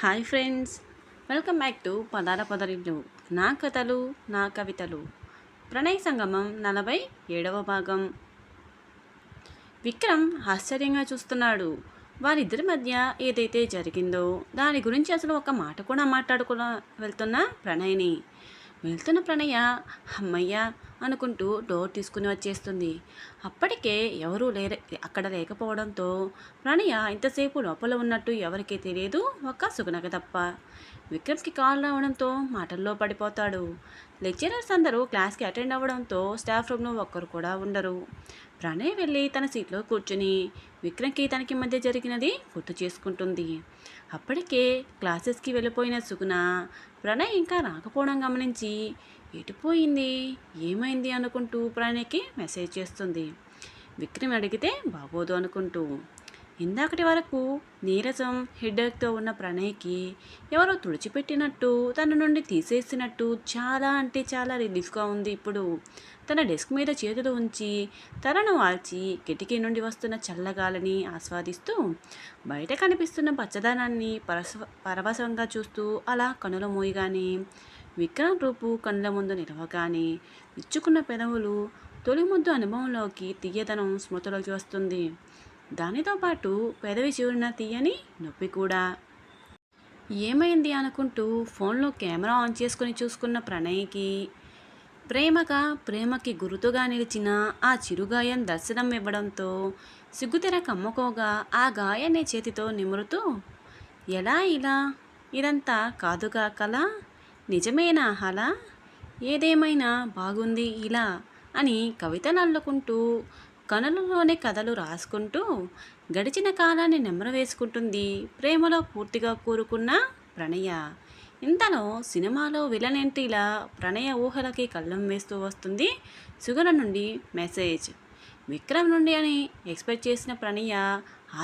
Hi friends welcome back to పదాల పదరిలు నా కథలు నా కవితలు. ప్రణయ్ సంగమం నలభై ఏడవ భాగం. విక్రమ్ ఆశ్చర్యంగా చూస్తున్నాడు. వారిద్దరి మధ్య ఏదైతే జరిగిందో దాని గురించి అసలు ఒక మాట కూడా మాట్లాడుకున్న వెళ్తున్న ప్రణయ్ని. వెళ్తున్న ప్రణయ అమ్మయ్య అనుకుంటూ డోర్ తీసుకుని వచ్చేస్తుంది. అప్పటికే ఎవరూ లేర అక్కడ లేకపోవడంతో ప్రణయ ఇంతసేపు లోపల ఉన్నట్టు ఎవరికీ తెలియదు. ఒక్క సుగుణక తప్ప విక్రమ్కి కాల్ రావడంతో మాటల్లో పడిపోతాడు. లెక్చరర్స్ అందరూ క్లాస్కి అటెండ్ అవ్వడంతో స్టాఫ్ రూమ్లో ఒక్కరు కూడా ఉండరు. ప్రణయ్ వెళ్ళి తన సీట్లో కూర్చుని విక్రమ్కి తనకి మధ్య జరిగినది గుర్తు చేసుకుంటుంది. అప్పటికే క్లాసెస్కి వెళ్ళిపోయిన సుగుణ ప్రణయ్ ఇంకా రాకపోవడం గమనించి ఎటుపోయింది ఏమైంది? అనుకుంటూ ప్రాణికి మెసేజ్ చేస్తుంది. విక్రమ్ అడిగితే బాగోదు అనుకుంటూ. ఇందాకటి వరకు నీరసం హెడ్ఏక్తో ఉన్న ప్రణయ్కి ఎవరో తుడిచిపెట్టినట్టు తన నుండి తీసేసినట్టు చాలా అంటే చాలా రిలీఫ్గా ఉంది ఇప్పుడు. తన డెస్క్ మీద చేతులు ఉంచి తలను వాల్చి కిటికీ నుండి వస్తున్న చల్లగాలని ఆస్వాదిస్తూ బయట కనిపిస్తున్న పచ్చదనాన్ని పరస పరవశంగా చూస్తూ అలా కనుల మోయగానే విక్రమ్ రూపు కళ్ళ ముందు నిలవగానే ఇచ్చుకున్న పెదవులు తొలి ముద్దు అనుభవంలోకి తీయదనం స్మృతిలోకి వస్తుంది. దానితో పాటు పెదవి చూడిన తీయని నొప్పి కూడా. ఏమైంది అనుకుంటూ ఫోన్లో కెమెరా ఆన్ చేసుకుని చూసుకున్న ప్రణయ్కి ప్రేమగా ప్రేమకి గుర్తుగా నిలిచిన ఆ చిరుగాయం దర్శనం ఇవ్వడంతో సిగ్గుతెర కమ్ముకోగా ఆ గాయాన్ని చేతితో నిమురుతూ ఎలా ఇలా? ఇదంతా కాదుగా కలా నిజమేనా హలా ఏదేమైనా బాగుంది ఇలా అని కవితలు అల్లుకుంటూ కనులలోనే కథలు రాసుకుంటూ గడిచిన కాలాన్ని నెమ్మరవేసుకుంటుంది ప్రేమలో పూర్తిగా కూరుకున్న ప్రణయ. ఇంతలో సినిమాలో విలన్ ఎంట్రీలా ప్రణయ ఊహలకి కళ్ళం వేస్తూ వస్తుంది సుగన నుండి మెసేజ్. విక్రమ్ నుండి అని ఎక్స్పెక్ట్ చేసిన ప్రణయ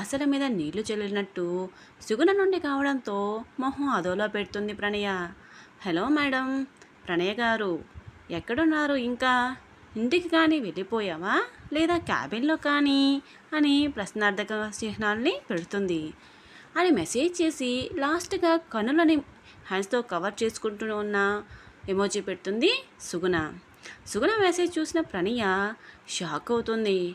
ఆశల మీద నీళ్ళు చెల్లినట్టు సుగుణ నుండి కావడంతో మొహం అదోలా పెడుతుంది ప్రణయ. Hello madam. ప్రణయ గారు ఎక్కడున్నారు ఇంకా? ఇంటికి కానీ వెళ్ళిపోయావా? లేదా క్యాబిన్లో కానీ? అని ప్రశ్నార్థక చిహ్నాల్ని పెడుతుంది. అని మెసేజ్ చేసి లాస్ట్గా కనులని హ్యాండ్స్తో కవర్ చేసుకుంటూ ఉన్న ఎమోజీ పెడుతుంది సుగుణ. సుగుణ మెసేజ్ చూసిన ప్రణయ షాక్ అవుతుంది.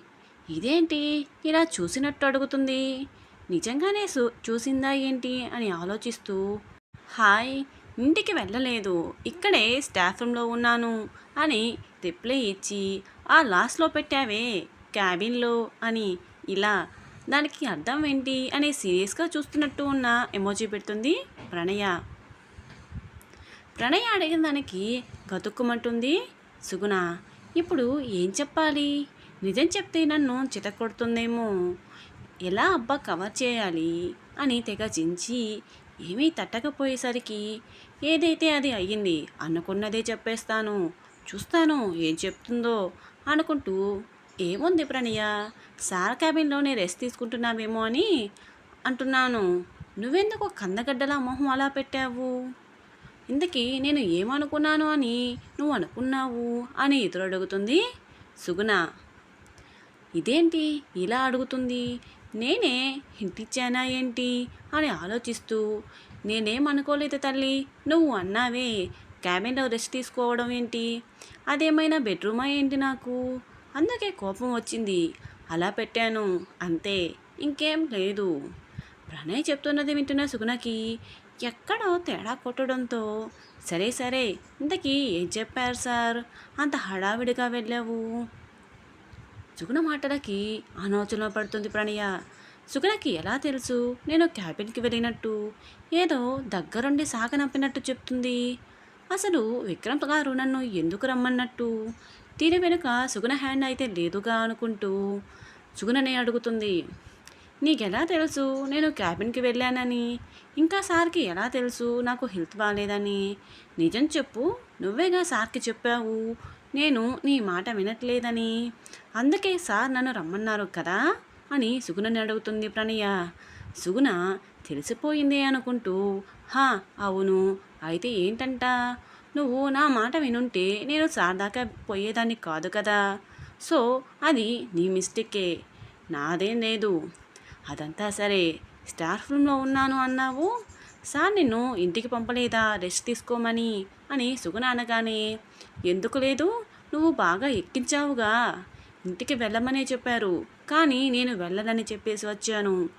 ఇదేంటి? ఇలా చూసినట్టు అడుగుతుంది. నిజంగానే సు చూసిందా ఏంటి? అని ఆలోచిస్తూ హాయ్ ఇంటికి వెళ్ళలేదు. ఇక్కడే స్టాఫ్ రూమ్లో ఉన్నాను అని రిప్లై ఇచ్చి ఆ లాస్ట్లో పెట్టావే క్యాబిన్లో అని ఇలా దానికి అర్థం ఏంటి? అని సీరియస్గా చూస్తున్నట్టు ఉన్న ఎమోజీ పెడుతుంది ప్రణయ. ప్రణయ అడిగిన దానికి గతుక్కుమంటుంది? సుగుణ ఇప్పుడు ఏం చెప్పాలి? నిజం చెప్తే నన్ను చితకొడుతుందేమో ఎలా అబ్బా కవర్ చేయాలి? అని తెగ చించి ఏమీ తట్టకపోయేసరికి ఏదైతే అది అయ్యింది అనుకున్నదే చెప్పేస్తాను చూస్తాను ఏం చెప్తుందో అనుకుంటూ ఏముంది ప్రణయ సార్ క్యాబిన్లోనే రెస్ట్ తీసుకుంటున్నావేమో అని అంటున్నాను. నువ్వెందుకు కందగడ్డలా మొహం అలా పెట్టావు? ఇంతకీ నేను ఏమనుకున్నాను అని నువ్వు అనుకున్నావు? అని ఎదురు అడుగుతుంది సుగుణ. ఇదేంటి ఇలా అడుగుతుంది? నేనే హింటిచ్చానా ఏంటి అని ఆలోచిస్తూ నేనేమనుకోలేదు తల్లి నువ్వు అన్నావే క్యాబిన్లో రెస్ట్ తీసుకోవడం ఏంటి? అదేమైనా బెడ్రూమా ఏంటి నాకు? అందుకే కోపం వచ్చింది. అలా పెట్టాను అంతే ఇంకేం లేదు. ప్రణయ్ చెప్తున్నది వింటున్న సుగుణకి ఎక్కడో తేడా కొట్టడంతో సరే సరే ఇంతకీ ఏం చెప్పారు సార్? అంత హడావిడిగా వెళ్ళావు. సుగుణ మాటలకి ఆలోచన పడుతుంది ప్రణయ. సుగుణకి ఎలా తెలుసు? నేను క్యాబిన్కి వెళ్ళినట్టు. ఏదో దగ్గరుండి సాగనంపినట్టు చెప్తుంది. అసలు విక్రమ్ గారు నన్ను ఎందుకు రమ్మన్నట్టు? తీరి వెనుక సుగుణ హ్యాండ్ అయితే లేదుగా అనుకుంటూ సుగుణనే అడుగుతుంది. నీకెలా తెలుసు? నేను క్యాబిన్కి వెళ్ళానని. ఇంకా సార్కి ఎలా తెలుసు? నాకు హెల్త్ బాగాలేదని. నిజం చెప్పు. నువ్వేగా సార్కి చెప్పావు? నేను నీ మాట వినట్లేదని. అందుకే సార్ నన్ను రమ్మన్నారు కదా అని సుగుణని అడుగుతుంది ప్రణయ. సుగుణ తెలిసిపోయింది అనుకుంటూ హా అవును. అయితే ఏంటంట? నువ్వు నా మాట వినుంటే నేను సార్ దాకా పోయేదాన్ని కాదు కదా. సో అది నీ మిస్టేకే. నాదేం లేదు. అదంతా సరే. స్టార్ రూమ్లో ఉన్నాను అన్నావు? సార్ నిన్ను ఇంటికి పంపలేదా? రెస్ట్ తీసుకోమని అని సుగుణ అనగానే ఎందుకు లేదు? నువ్వు బాగా ఎక్కించావుగా. ఇంటికి వెళ్ళమనే చెప్పారు. కానీ నేను వెళ్ళదని చెప్పేసి వచ్చాను.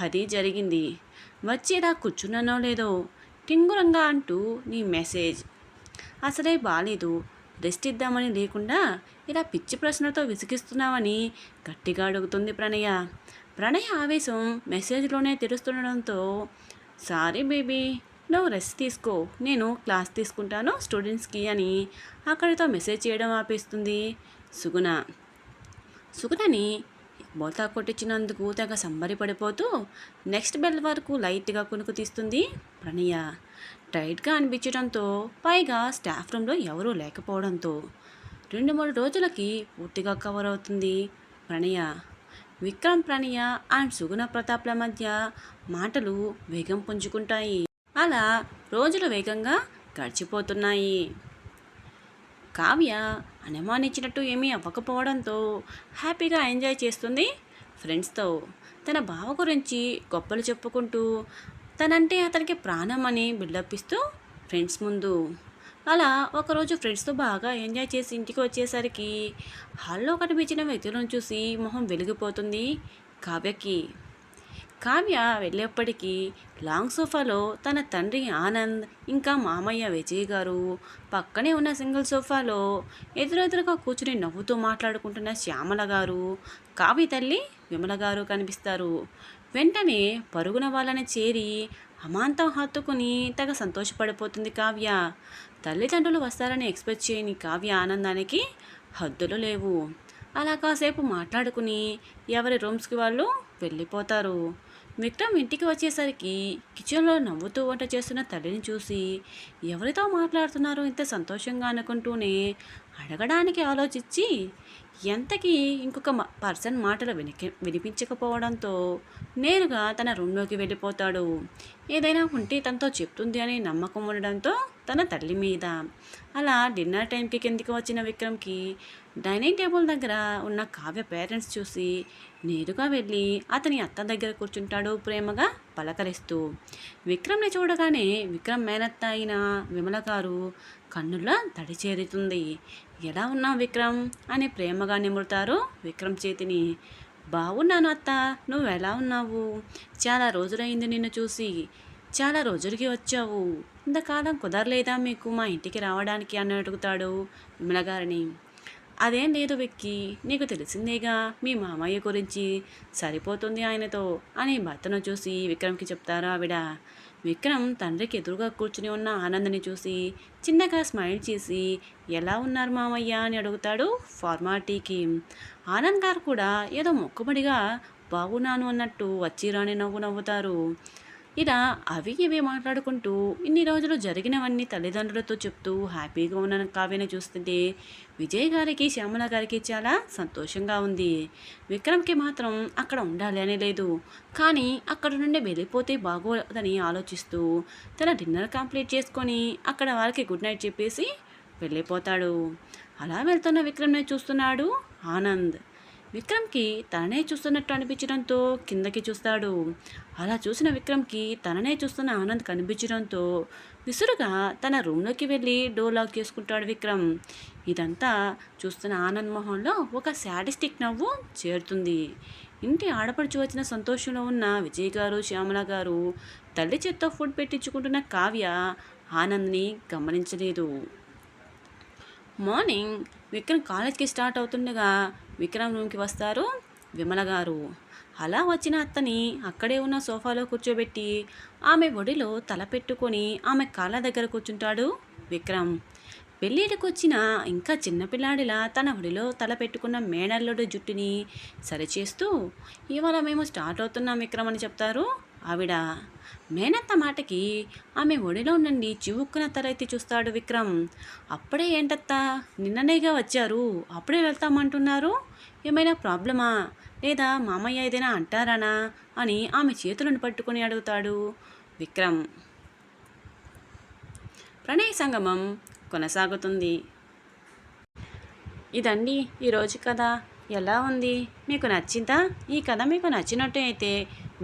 అది జరిగింది. వచ్చి ఇలా కూర్చున్నానో లేదో టింగురంగా అంటూ నీ మెసేజ్. అసలే బాలేదు. రెస్ట్ ఇద్దామని లేకుండా ఇలా పిచ్చి ప్రశ్నలతో విసిగిస్తున్నావని గట్టిగా అడుగుతుంది ప్రణయ. ప్రణయ ఆవేశం మెసేజ్లోనే తెలుస్తుండడంతో సారీ బేబీ నువ్వు రెస్ట్ తీసుకో. నేను క్లాస్ తీసుకుంటాను స్టూడెంట్స్కి అని అక్కడితో మెసేజ్ చేయడం ఆపేస్తుంది. సుగుణ. సుగుణని బోతా కొట్టించినందుకు తెగ సంబరిపడిపోతూ నెక్స్ట్ బెల్ వరకు లైట్గా కొనుక్కు తీస్తుంది ప్రణయ. టైట్గా అనిపించడంతో పైగా స్టాఫ్ రూమ్లో ఎవరూ లేకపోవడంతో రెండు మూడు రోజులకి పూర్తిగా కవర్ అవుతుంది ప్రణయ. విక్రమ్ ప్రణయ అండ్ సుగుణ ప్రతాప్ల మధ్య మాటలు వేగం పుంజుకుంటాయి. అలా రోజులు వేగంగా గడిచిపోతున్నాయి. కావ్య అనుమానించినట్టు ఏమీ అవ్వకపోవడంతో హ్యాపీగా ఎంజాయ్ చేస్తుంది ఫ్రెండ్స్తో. తన బావ గురించి గొప్పలు చెప్పుకుంటూ తనంటే అతనికి ప్రాణం అని బిల్డప్ ఇస్తూ ఫ్రెండ్స్ ముందు. అలా ఒకరోజు ఫ్రెండ్స్తో బాగా ఎంజాయ్ చేసి ఇంటికి వచ్చేసరికి హాల్లో కనిపించిన వ్యక్తులను చూసి మొహం వెలిగిపోతుంది కావ్యకి. కావ్య వెళ్ళేప్పటికీ లాంగ్ సోఫాలో తన తండ్రి ఆనంద్ ఇంకా మామయ్య విజయ్ గారు. పక్కనే ఉన్న సింగిల్ సోఫాలో ఎదురెదురుగా కూర్చుని నవ్వుతూ మాట్లాడుకుంటున్న శ్యామల గారు. కావ్య తల్లి విమల గారు కనిపిస్తారు. వెంటనే పరుగున వాళ్ళని చేరి అమాంతం హత్తుకుని తెగ సంతోషపడిపోతుంది కావ్య. తల్లిదండ్రులు వస్తారని ఎక్స్పెక్ట్ చేయని కావ్య ఆనందానికి హద్దులు లేవు. అలా కాసేపు మాట్లాడుకుని ఎవరి రూమ్స్కి వాళ్ళు వెళ్ళిపోతారు. విక్రమ్ ఇంటికి వచ్చేసరికి కిచెన్లో నవ్వుతూ వంట చేస్తున్న తల్లిని చూసి ఎవరితో మాట్లాడుతున్నారో ఇంత సంతోషంగా అనుకుంటూనే అడగడానికి ఆలోచించి ఎంతకీ ఇంకొక పర్సన్ మాటలు వినికి వినిపించకపోవడంతో నేరుగా తన రూమ్లోకి వెళ్ళిపోతాడు. ఏదైనా ఉంటే తనతో చెప్తుంది అనే నమ్మకం ఉండడంతో తన తల్లి మీద. అలా డిన్నర్ టైంకి కిందికి వచ్చిన విక్రమ్కి డైనింగ్ టేబుల్ దగ్గర ఉన్న కావ్య పేరెంట్స్ చూసి నేరుగా వెళ్ళి అతని అత్త దగ్గర కూర్చుంటాడు ప్రేమగా పలకరిస్తూ. విక్రమ్ని చూడగానే విక్రమ్ మేనత్త అయిన విమల గారు కన్నుల్లో తడి చేరుతుంది. ఎలా ఉన్నావు విక్రమ్? అని ప్రేమగా నిమురుతారు విక్రమ్ చేతిని. బాగున్నాను అత్త. నువ్వు ఎలా ఉన్నావు? చాలా రోజులైంది నిన్ను చూసి. చాలా రోజులకి వచ్చావు. ఇంతకాలం కుదరలేదా మీకు మా ఇంటికి రావడానికి? అని అడుగుతాడు విమల గారిని. అదేం లేదు వెక్కి నీకు తెలిసిందేగా మీ మామయ్య గురించి? సరిపోతుంది ఆయనతో అని భర్తను చూసి విక్రమ్కి చెప్తారు ఆవిడ? విక్రమ్ తండ్రికి ఎదురుగా కూర్చుని ఉన్న ఆనందని చూసి చిన్నగా స్మైల్ చేసి ఎలా ఉన్నారు మామయ్య? అని అడుగుతాడు ఫార్మాలిటీకి. ఆనంద్ గారు కూడా ఏదో మొక్కుబడిగా బాగున్నాను అన్నట్టు వచ్చి రాని నవ్వు నవ్వుతారు. ఇలా అవి ఇవి మాట్లాడుకుంటూ ఇన్ని రోజులు జరిగినవన్నీ తల్లిదండ్రులతో చెప్తూ హ్యాపీగా ఉన్న కావ్యను చూస్తుంటే విజయ్ గారికి శ్యామల గారికి చాలా సంతోషంగా ఉంది. విక్రమ్కి మాత్రం అక్కడ ఉండాలి అని లేదు. కానీ అక్కడ నుండి వెళ్ళిపోతే బాగోదని ఆలోచిస్తూ తన డిన్నర్ కంప్లీట్ చేసుకొని అక్కడ వారికి గుడ్ నైట్ చెప్పేసి వెళ్ళిపోతాడు. అలా వెళ్తున్న విక్రమ్ని చూస్తున్నాడు ఆనంద్. విక్రమ్కి తననే చూస్తున్నట్టు అనిపించడంతో కిందకి చూస్తాడు. అలా చూసిన విక్రమ్కి తననే చూస్తున్న ఆనంద్ కనిపించడంతో విసురుగా తన రూమ్లోకి వెళ్ళి డోర్ లాక్ చేసుకుంటాడు విక్రమ్. ఇదంతా చూస్తున్న ఆనంద్ మొహంలో ఒక శాడిస్టిక్ నవ్వు చేరుతుంది. ఇంటి ఆడపడుచు వచ్చిన సంతోషంలో ఉన్న విజయ్ గారు శ్యామల గారు తల్లి చేత్తో ఫుడ్ పెట్టించుకుంటున్న కావ్య ఆనంద్ని గమనించలేదు. మార్నింగ్ విక్రమ్ కాలేజ్కి స్టార్ట్ అవుతుండగా విక్రమ్ రూమ్కి వస్తారు విమల గారు. అలా వచ్చిన అత్తని అక్కడే ఉన్న సోఫాలో కూర్చోబెట్టి ఆమె ఒడిలో తల పెట్టుకొని ఆమె కాళ్ళ దగ్గర కూర్చుంటాడు విక్రమ్. పెళ్ళిడికి వచ్చిన ఇంకా చిన్నపిల్లాడిలా తన ఒడిలో తల పెట్టుకున్న మేనల్లుడి జుట్టుని సరిచేస్తూ ఇవాళ మేము స్టార్ట్ అవుతున్నాం విక్రమ్ అని చెప్తారు ఆవిడ మేనత్త మాటకి ఆమె ఒడిలో నుండి చివుక్కున తలెత్తి చూస్తాడు విక్రమ్. అప్పుడే ఏంటత్తా? నిన్ననేగా వచ్చారు. అప్పుడే వెళ్తామంటున్నారు? ఏమైనా ప్రాబ్లమా? లేదా మామయ్య ఏదైనా అంటారానా? అని ఆమె చేతులను పట్టుకొని అడుగుతాడు విక్రమ్. ప్రణయ సంగమం కొనసాగుతుంది. ఇదండి ఈరోజు కదా ఎలా ఉంది? మీకు నచ్చిందా? ఈ కథ మీకు నచ్చినట్టు అయితే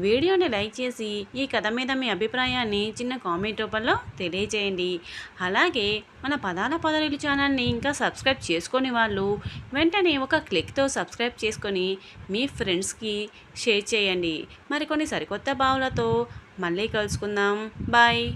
వీడియోని లైక్ చేసి ఈ కథ మీద మీ అభిప్రాయాన్ని చిన్న కామెంట్ రూపంలో తెలియజేయండి అలాగే మన పదాల పదరీలు ఛానల్ని ఇంకా సబ్స్క్రైబ్ చేసుకొని వాళ్ళు వెంటనే ఒక క్లిక్తో సబ్స్క్రైబ్ చేసుకొని మీ ఫ్రెండ్స్కి షేర్ చేయండి. మరికొన్ని సరికొత్త భావులతో మళ్ళీ కలుసుకుందాం. బాయ్.